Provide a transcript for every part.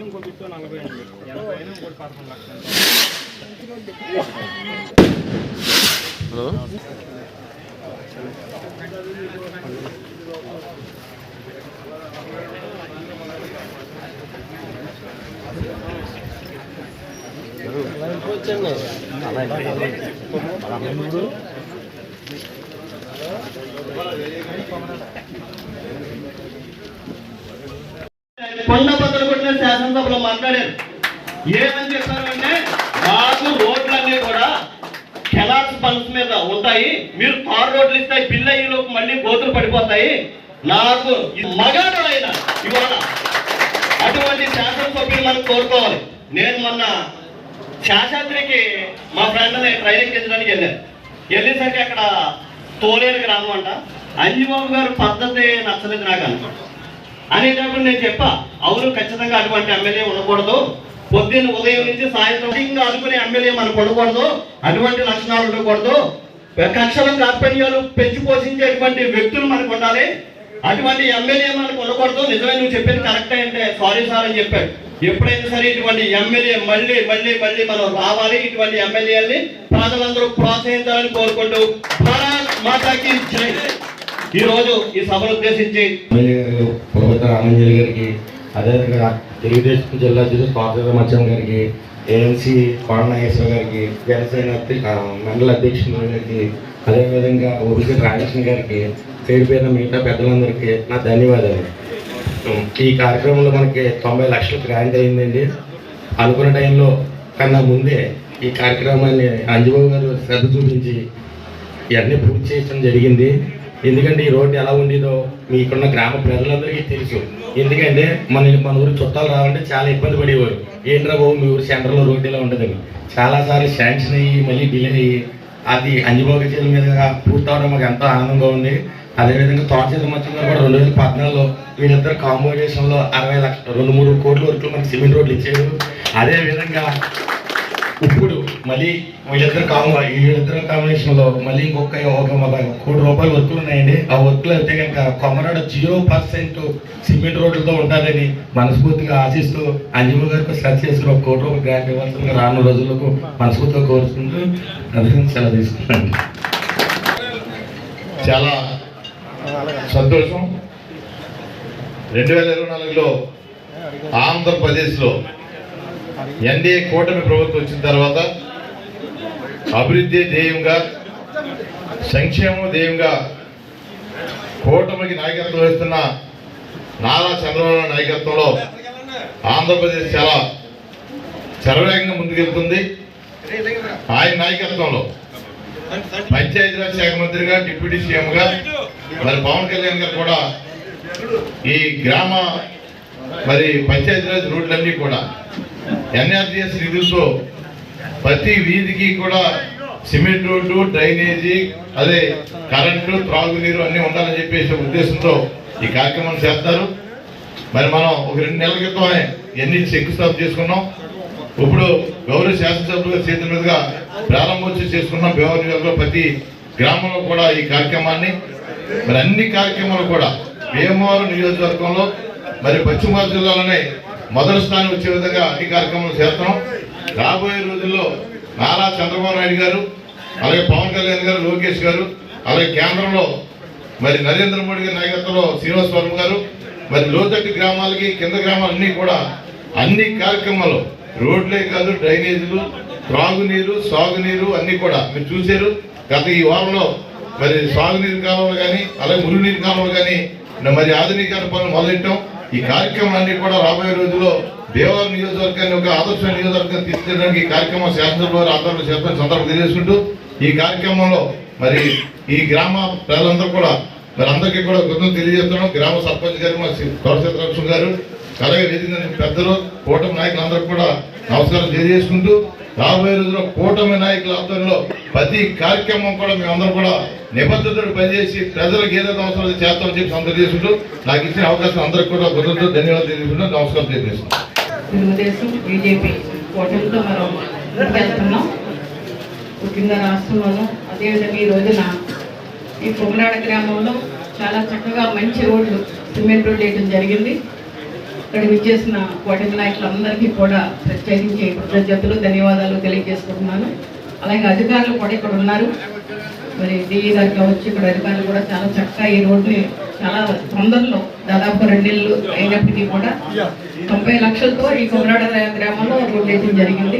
ఇది నలభై అండి ఇంకో బిట్టు నలభై అండి ఎనభై అండి ఇంకోటి పదకొండు లక్షలు హలో కొండ బద్దలు కొట్టిన శాసనసభలో మాట్లాడారు. ఏమని చెప్పారంటే మాకు రోడ్లన్నీ కూడా కెలాస్ ఫండ్స్ మీద ఉంటాయి. మీరు తారు రోడ్లు ఇస్తాయి బిల్ అయ్యేలోపు మళ్ళీ గోతులు పడిపోతాయి. నాకు మగాడైన ఇవాళ అటువంటి శాసనసభ్యులు మనం కోరుకోవాలి. నేను మొన్న శాశాద్రికి మా ఫ్రెండ్ని ట్రైనింగ్ చేసడానికి వెళ్ళాను. వెళ్ళేసరికి అక్కడ తోలేరు గ్రామం అంట. అంజిబాబు గారు పద్ధతి నచ్చలేదు నాకు అన్నమాట అనేటప్పుడు నేను చెప్పా అవును ఖచ్చితంగా అటువంటి ఎమ్మెల్యే ఉండకూడదు. పొద్దున్న ఉదయం నుంచి సాయంత్రం ఇంకా అనుకునే ఎమ్మెల్యే మనకు ఉండకూడదు. అటువంటి లక్షణాలు ఉండకూడదు. కక్షలు కార్పణ్యాలు పెంచి పోషించేటువంటి వ్యక్తులు మనకు ఉండాలి. అటువంటి ఎమ్మెల్యే మనకు ఉండకూడదు. నిజమే నువ్వు చెప్పింది కరెక్ట్ అంటే సారీ సార్ అని చెప్పాడు. ఎప్పుడైనా సరే ఇటువంటి ఎమ్మెల్యే మళ్ళీ మళ్ళీ మళ్ళీ మనం రావాలి. ఇటువంటి ఎమ్మెల్యేలని ప్రజలందరూ ప్రోత్సహించాలని కోరుకుంటూ. భారత్ మాతాకి జై. ఈరోజు ఈ సభను ఉద్దేశించి రామంజలి గారికి అదేవిధంగా తెలుగుదేశం జిల్లా అధ్యక్షుడు స్వాతంత్ర మత్స్యం గారికి ఏఎంసీ కోడ నాగేశ్వర గారికి జనసేన మండల అధ్యక్షుడు గారికి అదేవిధంగా ఓబీసీ రామకృష్ణ గారికి పేరు పేరు మిగతా పెద్దలందరికీ నా ధన్యవాదాలు. ఈ కార్యక్రమంలో మనకి తొంభై లక్షలు గ్రాంట్ అయిందండి. అనుకున్న టైంలో కన్నా ముందే ఈ కార్యక్రమాన్ని అంజబాబు గారు శ్రద్ధ చూపించి ఇవన్నీ పూర్తి చేయడం జరిగింది. ఎందుకంటే ఈ రోడ్డు ఎలా ఉండేదో మీకున్న గ్రామ ప్రజలందరికీ తెలుసు. ఎందుకంటే మన మన ఊరు చుట్టాలు రావాలంటే చాలా ఇబ్బంది పడేవారు. ఏంట్రా బాబు మీ ఊరు సెంటర్లో రోడ్డు ఇలా ఉండదని. చాలాసార్లు శాంక్షన్ అయ్యి మళ్ళీ డిలే అయ్యి అది అంజబాబు చేతుల పూర్తి పూర్తవడం మాకు ఎంతో ఆనందంగా ఉంది. అదేవిధంగా తోటచేత మధ్య కూడా రెండు వేల పద్నాలుగులో వీళ్ళిద్దరు కాంబోజేషన్లో అరవై లక్షలు రెండు మూడు కోట్ల వరకు మనకి సిమెంట్ రోడ్లు ఇచ్చారు. అదేవిధంగా ఇప్పుడు మళ్ళీ వీళ్ళిద్దరు కాంబో వీళ్ళిద్దరు కాంబినేషన్లో మళ్ళీ ఇంకొక ఒక అలాగే కోటి రూపాయలు వర్కులు ఉన్నాయండి. ఆ వర్కులు అయితే కనుక కొమరాడు జీరో పర్సెంట్ సిమెంట్ రోడ్లతో ఉంటుందని మనస్ఫూర్తిగా ఆశిస్తూ అంజమ్మ గారికి సెర్చ్ చేసుకుని ఒక కోటి రూపాయలు గ్రాంట్ ఇవ్వాల్సిందిగా రాను రోజులకు మనస్ఫూర్తిగా కోరుకుంటూ అందుకని సెలవు తీసుకున్నాను చాలా సంతోషం. రెండు వేల ఇరవై నాలుగులో ఆంధ్రప్రదేశ్లో ఎన్డీఏ కూటమి ప్రభుత్వం వచ్చిన తర్వాత అభివృద్ధి ధ్యేయంగా సంక్షేమం ధ్యేయంగా కూటమికి నాయకత్వం వహిస్తున్న నారా చంద్రబాబు నాయకత్వంలో ఆంధ్రప్రదేశ్ చాలా శరవేగంగా ముందుకెళ్తుంది. ఆయన నాయకత్వంలో పంచాయతీరాజ్ శాఖ మంత్రిగా డిప్యూటీ సీఎంగా మరి పవన్ కళ్యాణ్ గారు కూడా ఈ గ్రామ మరి పంచాయతీరాజ్ రోడ్లన్నీ కూడా ఎన్ఆర్జీఎస్ నిధులతో ప్రతి వీధికి కూడా సిమెంట్ రోడ్డు డ్రైనేజీ అదే కరెంటు త్రాగునీరు అన్నీ ఉండాలని చెప్పేసి ఉద్దేశంతో ఈ కార్యక్రమం చేస్తారు. మరి మనం ఒక రెండు నెలల క్రితమే ఎన్ని శంకుస్థాపన చేసుకున్నాం? ఇప్పుడు గౌరవ శాసనసభ్యుల చేతుల మీదుగా ప్రారంభోత్సవం చేసుకున్నాం. భీమవరం నియోజకవర్గంలో ప్రతి గ్రామంలో కూడా ఈ కార్యక్రమాన్ని. మరి అన్ని కార్యక్రమాలు కూడా భీమవరం నియోజకవర్గంలో మరి పశ్చిమ గోదావరి జిల్లాలోనే మొదటి స్థానం వచ్చే విధంగా అన్ని కార్యక్రమాలు చేస్తున్నాం. రాబోయే రోజుల్లో నారా చంద్రబాబు నాయుడు గారు అలాగే పవన్ కళ్యాణ్ గారు లోకేష్ గారు అలాగే కేంద్రంలో మరి నరేంద్ర మోడీ గారి నాయకత్వంలో శ్రీనివాస్ వర్మ గారు మరి లోతట్టు గ్రామాలకి కింద గ్రామాలన్నీ కూడా అన్ని కార్యక్రమాలు రోడ్లే కాదు డ్రైనేజీలు త్రాగునీరు సాగునీరు అన్నీ కూడా మీరు చూశారు. గత ఈ వారంలో మరి సాగునీరు కాలువలు కానీ అలాగే మురుగునీరు కాలువలు కానీ మరి ఆధునీకరణ పనులు మొదలెట్టాం. ఈ కార్యక్రమాన్ని కూడా రాబోయే రోజుల్లో దేవాలయం నియోజకవర్గాన్ని ఒక ఆదర్శ నియోజకవర్గం తీసుకెళ్ళడానికి ఈ కార్యక్రమం శాసనసభ వారి ఆధ్వర్యంలో చేస్తున్న సందర్భం తెలియజేసుకుంటూ ఈ కార్యక్రమంలో మరి ఈ గ్రామ ప్రజలందరూ కూడా మరి అందరికీ కూడా కృతజ్ఞతలు తెలియజేస్తున్నాం. గ్రామ సర్పంచ్ గారు మా కౌరసత్రలక్ష్మి గారు అలాగే వేదిక పెద్దలు కూటమి నాయకులందరూ కూడా నమస్కారం తెలియజేసుకుంటూ రాబోయే రోజుల్లో కూటమి నాయకుల ఆధ్వర్యంలో ప్రతి కార్యక్రమం కూడా మేమందరం కూడా నిబద్ధతను పనిచేసి ప్రజలకు ఏదైతే అవసరం చేస్తామని చెప్పి అందరూ చేసుకుంటూ నాకు ఇచ్చిన అవకాశం అందరికి కూడా కృతజ్ఞతలు ధన్యవాదాలు తెలియజేసుకుంటూ నమస్కారం తెలియజేస్తున్నాను తెలుగుదేశం బీజేపీ కూటమితో మనం ముఖ్యంగా రాష్ట్రంలోనూ అదేవిధంగా ఈ రోజున ఈ కొమరాడ గ్రామంలో చాలా చక్కగా మంచి రోడ్లు సిమెంట్ రోడ్లు వేయడం జరిగింది. ఇక్కడ విచ్చేసిన కూటమి నాయకులందరికీ కూడా ప్రత్యేకించి కృతజ్ఞతలు ధన్యవాదాలు తెలియజేసుకుంటున్నాను. అలాగే అధికారులు కూడా ఇక్కడ ఉన్నారు. మరి డిఈ గారు కావచ్చు ఇక్కడ అధికారులు కూడా చాలా చక్కగా ఈ రోడ్ని చాలా తొందరలో దాదాపు రెండేళ్ళు అయినప్పటికీ కూడా తొంభై లక్షలతో ఈ కొమరాడ గ్రామంలో రోడ్డు వేయడం జరిగింది.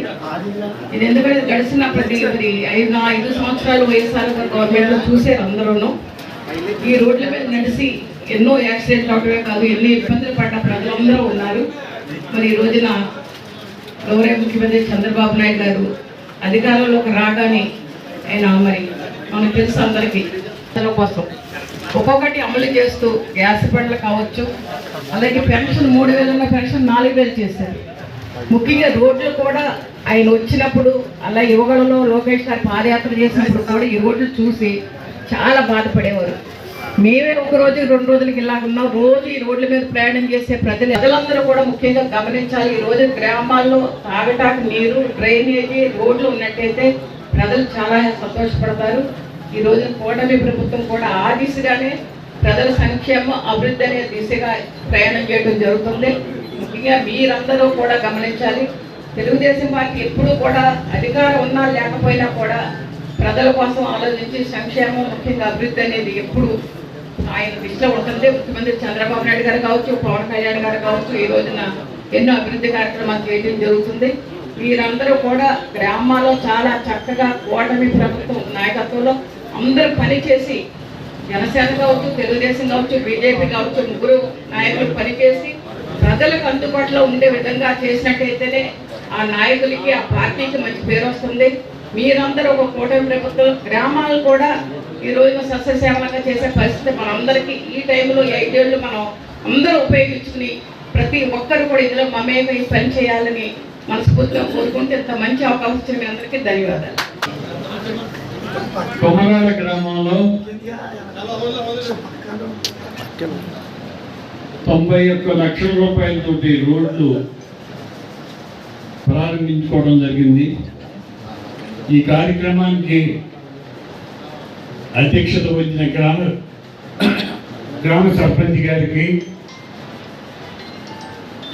ఇది ఎందుకంటే గడిచిన ప్రతి మరి ఐదు ఐదు సంవత్సరాలు వైఎస్ఆర్ గవర్నమెంట్లో చూసారు అందరూను. ఈ రోడ్ల మీద నడిచి ఎన్నో యాక్సిడెంట్లు అవడమే కాదు ఎన్ని ఇబ్బందులు పడ్డ ప్రజలందరూ ఉన్నారు. మరి ఈ రోజున గౌరవ ముఖ్యమంత్రి చంద్రబాబు నాయుడు గారు అధికారంలోకి రాగానే ఆయన మరి మనకు తెలుసు అందరికీ తన కోసం ఒక్కొక్కటి అమలు చేస్తూ గ్యాస్ బండ్లు కావచ్చు అలాగే పెన్షన్ మూడు వేలు ఉన్న పెన్షన్ నాలుగు వేలు చేశారు. ముఖ్యంగా రోడ్లు కూడా ఆయన వచ్చినప్పుడు అలా యువగడలో లోకేష్ గారు పాదయాత్ర చేసినప్పుడు కూడా ఈ రోడ్లు చూసి చాలా బాధపడేవారు. మేమే ఒక రోజు రెండు రోజులకి ఇలా ఉన్నాం. రోజు ఈ రోడ్ల మీద ప్రయాణం చేసే ప్రజలు ప్రజలందరూ కూడా ముఖ్యంగా గమనించాలి. ఈ రోజు గ్రామాల్లో తాగటానికి నీరు డ్రైనేజీ రోడ్లు ఉన్నట్టయితే ప్రజలు చాలా సంతోషపడతారు. ఈ రోజు కూటమి ప్రభుత్వం కూడా ఆ దిశగానే ప్రజల సంక్షేమం అభివృద్ధి అనే దిశగా ప్రయాణం చేయడం జరుగుతుంది. ముఖ్యంగా మీరందరూ కూడా గమనించాలి. తెలుగుదేశం పార్టీ ఎప్పుడు కూడా అధికారం ఉన్నా లేకపోయినా కూడా ప్రజల కోసం ఆలోచించి సంక్షేమం ముఖ్యంగా అభివృద్ధి అనేది ఎప్పుడు ఆయన దృష్టిలో ఉంటుంది ముఖ్యమంత్రి చంద్రబాబు నాయుడు గారు కావచ్చు పవన్ కళ్యాణ్ గారు కావచ్చు ఈ రోజున ఎన్నో అభివృద్ధి కార్యక్రమాలు చేయడం జరుగుతుంది. వీరందరూ కూడా గ్రామాల్లో చాలా చక్కగా కూటమి ప్రభుత్వం నాయకత్వంలో అందరూ పనిచేసి జనసేన కావచ్చు తెలుగుదేశం కావచ్చు బీజేపీ కావచ్చు ముగ్గురు నాయకులు పనిచేసి ప్రజలకు అందుబాటులో ఉండే విధంగా చేసినట్టయితేనే ఆ నాయకులకి ఆ పార్టీకి మంచి పేరు వస్తుంది. మీరందరూ ఒక కూటమి ప్రభుత్వం గ్రామాలు కూడా ఈ రోజున సస్యశ్యామలంగా చేసే పరిస్థితి మనందరికీ. ఈ టైంలో ఐదేళ్ళు మనం అందరూ ఉపయోగించుకుని ప్రతి ఒక్కరు కూడా ఇందులో మమేమై పని చేయాలని మనస్ఫూర్తిగా కోరుకుంటే ఇంత మంచి అవకాశం ఇచ్చిన మీ అందరికీ ధన్యవాదాలు. గ్రామంలో తొంభై ఒక్క లక్షల రూపాయలతోటి రోడ్లు ప్రారంభించుకోవడం జరిగింది. ఈ కార్యక్రమానికి అధ్యక్షత వహించిన గ్రామ గ్రామ సర్పంచ్ గారికి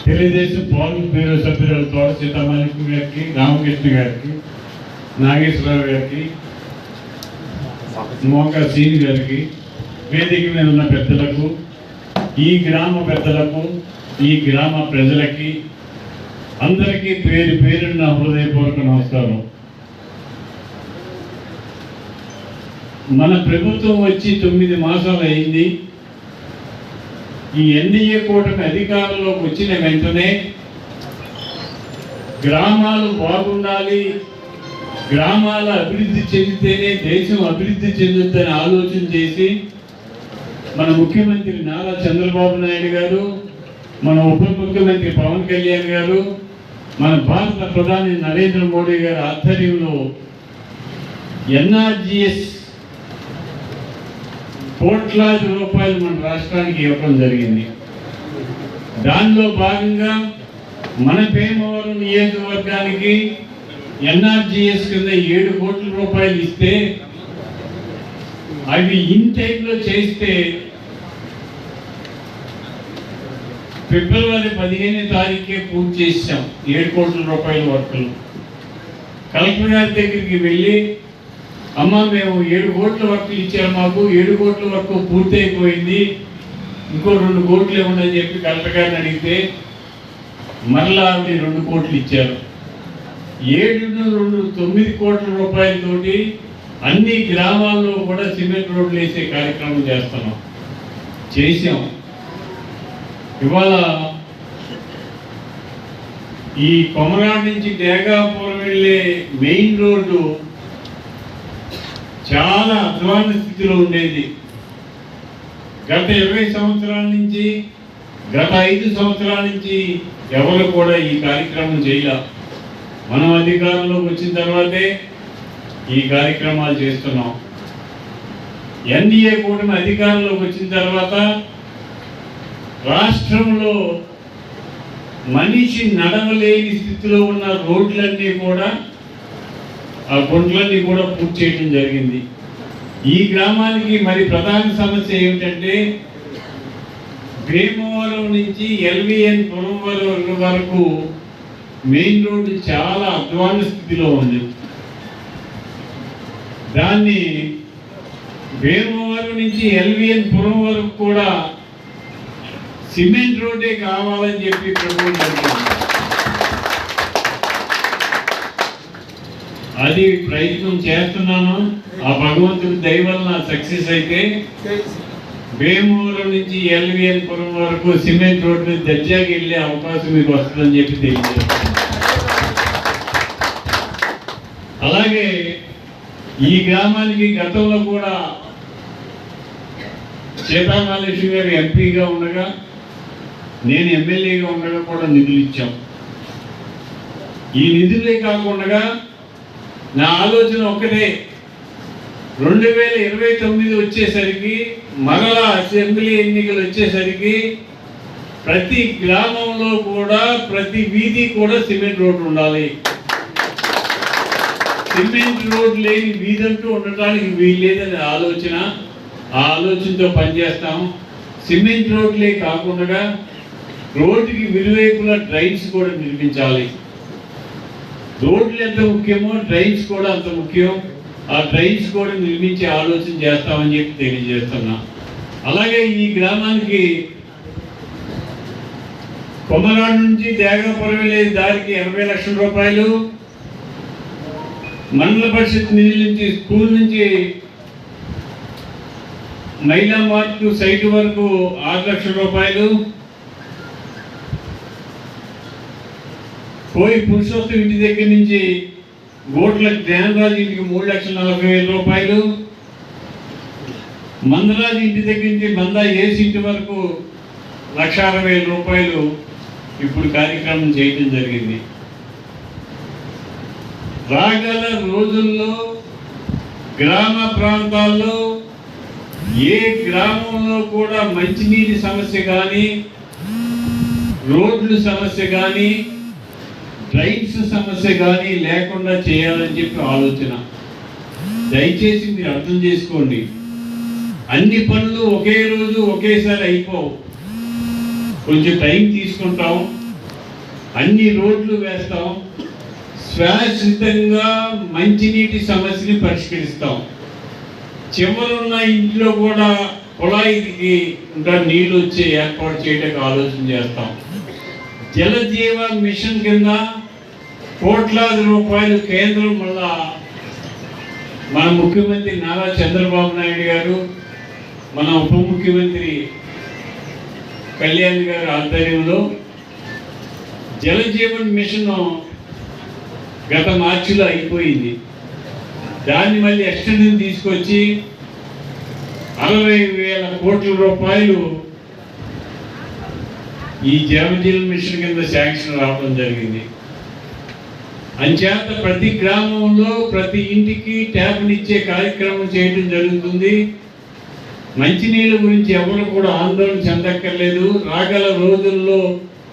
తెలుగుదేశం పార్లమెంట్ బ్యూరో సభ్యురాలు తోట సీతామణి గారికి రామకృష్ణ గారికి నాగేశ్వరరావు గారికి మోకా సీని గారికి వేదిక మీద ఉన్న పెద్దలకు ఈ గ్రామ పెద్దలకు ఈ గ్రామ ప్రజలకి అందరికీ పేరు పేరున్న హృదయపూర్వక నమస్కారం. మన ప్రభుత్వం వచ్చి తొమ్మిది మాసాలు అయింది. ఈ ఎన్డీఏ కూటమి అధికారంలోకి వచ్చిన వెంటనే గ్రామాలు బాగుండాలి గ్రామాల అభివృద్ధి చెందితేనే దేశం అభివృద్ధి చెందుతుందని ఆలోచన చేసి మన ముఖ్యమంత్రి నారా చంద్రబాబు నాయుడు గారు మన ఉప ముఖ్యమంత్రి పవన్ కళ్యాణ్ గారు మన భారత ప్రధాని నరేంద్ర మోడీ గారి ఆధ్వర్యంలో ఎన్ఆర్జిఎస్ కోట్లాది రూపాయలు మన రాష్ట్రానికి ఇవ్వడం జరిగింది. దానిలో భాగంగా మన భీమవరం నియోజకవర్గానికి ఎన్ఆర్జిఎస్ కింద ఏడు కోట్ల రూపాయలు ఇస్తే అవి ఇన్ చేస్తే ఫిబ్రవరి పదిహేను తారీఖే పూర్తి చేసాం ఏడు కోట్ల రూపాయల వర్కులు కలెక్టర్ గారి దగ్గరికి వెళ్ళి అమ్మ మేము ఏడు కోట్ల వరకు ఇచ్చారు మాకు ఏడు కోట్ల వరకు పూర్తి అయిపోయింది ఇంకో రెండు కోట్లు ఏముందని చెప్పి కలెక్టర్ గారిని అడిగితే మరలా ఆవిడ రెండు కోట్లు ఇచ్చారు. ఏడు రెండు తొమ్మిది కోట్ల రూపాయలతోటి అన్ని గ్రామాల్లో కూడా సిమెంట్ రోడ్లు వేసే కార్యక్రమం చేస్తున్నాం. చేసాం ఇవాళ ఈ కొమరాడు నుంచి డేగాపురం వెళ్ళే మెయిన్ రోడ్డు చాలా అధ్వాన స్థితిలో ఉండేది. గత ఇరవై సంవత్సరాల నుంచి గత ఐదు సంవత్సరాల నుంచి ఎవరు కూడా ఈ కార్యక్రమం చేయాల. మనం అధికారంలోకి వచ్చిన తర్వాతే ఈ కార్యక్రమాలు చేస్తున్నాం. ఎన్డీఏ కూటమి అధికారంలోకి వచ్చిన తర్వాత రాష్ట్రంలో మనిషి నడవలేని స్థితిలో ఉన్న రోడ్లన్నీ కూడా ఆ గుంట్లన్నీ కూడా పూర్తి చేయడం జరిగింది. ఈ గ్రామానికి మరి ప్రధాన సమస్య ఏమిటంటే భీమవరం నుంచి ఎల్విఎన్ పురంవరం వరకు మెయిన్ రోడ్డు చాలా అధ్వాన స్థితిలో ఉంది. దాన్ని భీమవరం నుంచి ఎల్విఎన్ పురం వరకు కూడా సిమెంట్ రోడ్డే కావాలని చెప్పి ప్రపోజ్ అది ప్రయత్నం చేస్తున్నాను. ఆ భగవంతుడి దయ వలన సక్సెస్ అయితే భీమవరం నుంచి ఎల్విఎన్ పురం వరకు సిమెంట్ రోడ్డు మీద దర్జాకి వెళ్ళే అవకాశం మీకు వస్తుందని చెప్పి తెలియజేస్తాను అలాగే ఈ గ్రామానికి గతంలో కూడా సీతామహాలక్ష్మి గారు ఎంపీగా ఉండగా నేను ఎమ్మెల్యేగా ఉండగా కూడా నిధులు ఇచ్చాం. ఈ నిధులే కాకుండా నా ఆలోచన ఒక్కటే రెండు వేల ఇరవై తొమ్మిది వచ్చేసరికి మరలా అసెంబ్లీ ఎన్నికలు వచ్చేసరికి ప్రతి గ్రామంలో కూడా ప్రతి వీధి కూడా సిమెంట్ రోడ్డు ఉండాలి. సిమెంట్ రోడ్ లేని వీధంటూ ఉండటానికి వీల్లేదనే ఆలోచన. ఆ ఆలోచనతో పనిచేస్తాం. సిమెంట్ రోడ్లే కాకుండా రోడ్డుకి విరువైపులా డ్రైన్స్ కూడా నిర్మించాలి. రోడ్లు ఎంత ముఖ్యమో డ్రైన్స్ కూడా అంత ముఖ్యం. ఆ డ్రైన్స్ కూడా నిర్మించే ఆలోచన చేస్తామని చెప్పి తెలియజేస్తున్నా. అలాగే ఈ గ్రామానికి కొమ్మరాడు నుంచి దేగాపురం వెళ్ళే దారికి ఎనభై లక్షల రూపాయలు మండల పరిషత్ నిధుల నుంచి స్కూల్ నుంచి మహిళా మార్ట్ సైట్ వరకు ఆరు లక్షల రూపాయలు పోయి పురుషోత్తం ఇంటి దగ్గర నుంచి ఓట్ల జ్ఞానరాజు ఇంటికి మూడు లక్షల నలభై వేల రూపాయలు మందరాజు ఇంటి దగ్గర నుంచి మందా ఏసి ఇంటి వరకు లక్ష అరవై వేల రూపాయలు ఇప్పుడు కార్యక్రమం చేయటం జరిగింది. రాగల రోజుల్లో గ్రామ ప్రాంతాల్లో ఏ గ్రామంలో కూడా మంచినీటి సమస్య కానీ రోడ్లు సమస్య కానీ డ్రైన్స్ సమస్య కానీ లేకుండా చేయాలని చెప్పి ఆలోచన. దయచేసి మీరు అర్థం చేసుకోండి. అన్ని పనులు ఒకే రోజు ఒకేసారి అయిపోవు. కొంచెం టైం తీసుకుంటాం. అన్ని రోడ్లు వేస్తాం. శాశ్వతంగా మంచినీటి సమస్యని పరిష్కరిస్తాం. చివరున్న ఇంట్లో కూడా కుళాయికి ఇంకా నీళ్ళు వచ్చే ఏర్పాటు చేయడానికి ఆలోచన చేస్తాం. జలజీవ మిషన్ కింద కోట్లాది రూపాయలు కేంద్రం మళ్ళా మన ముఖ్యమంత్రి నారా చంద్రబాబు నాయుడు గారు మన ఉప ముఖ్యమంత్రి కళ్యాణ్ గారి ఆధ్వర్యంలో జలజీవన్ మిషన్ గత మార్చిలో అయిపోయింది. దాన్ని మళ్ళీ ఎక్స్టెన్షన్ తీసుకొచ్చి అరవై వేల కోట్ల రూపాయలు ఈ జలజీవన్ మిషన్ కింద శాంక్షన్ రావడం జరిగింది. అంచేత ప్రతి గ్రామంలో ప్రతి ఇంటికి ట్యాప్నిచ్చే కార్యక్రమం చేయడం జరుగుతుంది. మంచినీళ్ళ గురించి ఎవరు కూడా ఆందోళన చెందక్కర్లేదు. రాగల రోజుల్లో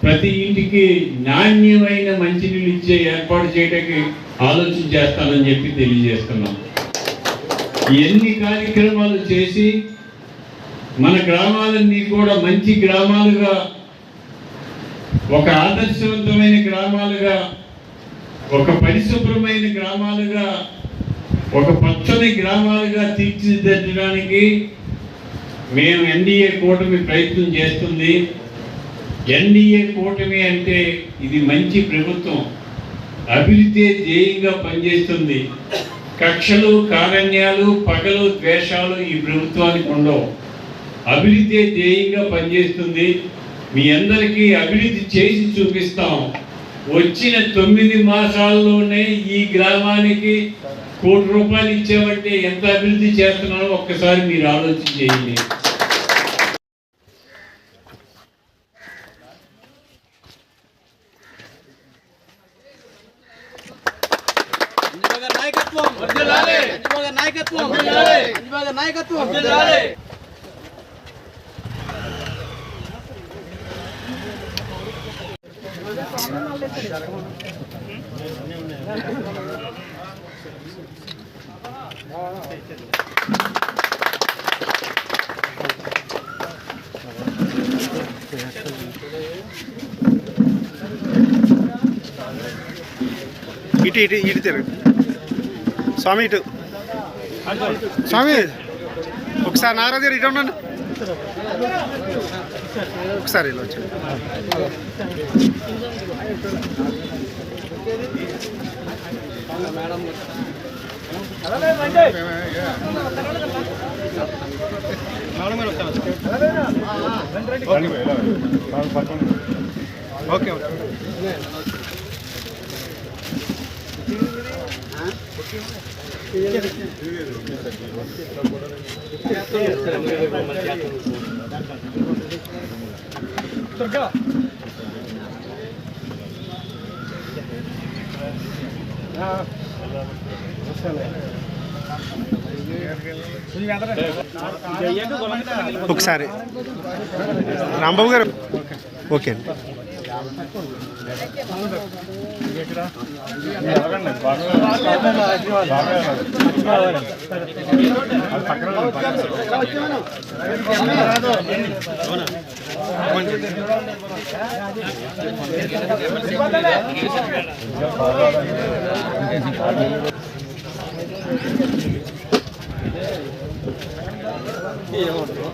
ప్రతి ఇంటికి నాణ్యమైన మంచినీళ్ళు ఇచ్చే ఏర్పాటు చేయడానికి ఆలోచన చేస్తానని చెప్పి తెలియజేస్తున్నాం. ఎన్ని కార్యక్రమాలు చేసి మన గ్రామాలన్నీ కూడా మంచి గ్రామాలుగా ఒక ఆదర్శవంతమైన గ్రామాలుగా ఒక పరిశుభ్రమైన గ్రామాలుగా ఒక పచ్చని గ్రామాలుగా తీర్చిదిద్దడానికి మేము ఎన్డీఏ కూటమి ప్రయత్నం చేస్తుంది. ఎన్డీఏ కూటమి అంటే ఇది మంచి ప్రభుత్వం. అభివృద్ధి ధ్యేయంగా పనిచేస్తుంది. కక్షలు కారణ్యాలు పగలు ద్వేషాలు ఈ ప్రభుత్వానికి ఉండవు. అభివృద్ధి ధ్యేయంగా పనిచేస్తుంది. మీ అందరికీ అభివృద్ధి చేసి చూపిస్తాం. వచ్చిన తొమ్మిది మాసాల్లోనే ఈ గ్రామానికి కోటి రూపాయలు ఇచ్చామంటే ఎంత అభివృద్ధి చేస్తున్నారో ఒక్కసారి మీరు ఆలోచన చేయండి. ఇటు ఇటు ఇటు తిరుగు. స్వామి ఇటు. స్వామి ఒకసారి నారా దగ్గర ఇటు ఉండండి. ఒకసారి ఇలా వచ్చి. Okay okay. ఒకసారి. రాంబాబు గారు. ఓకే. అండి ఏమంటారు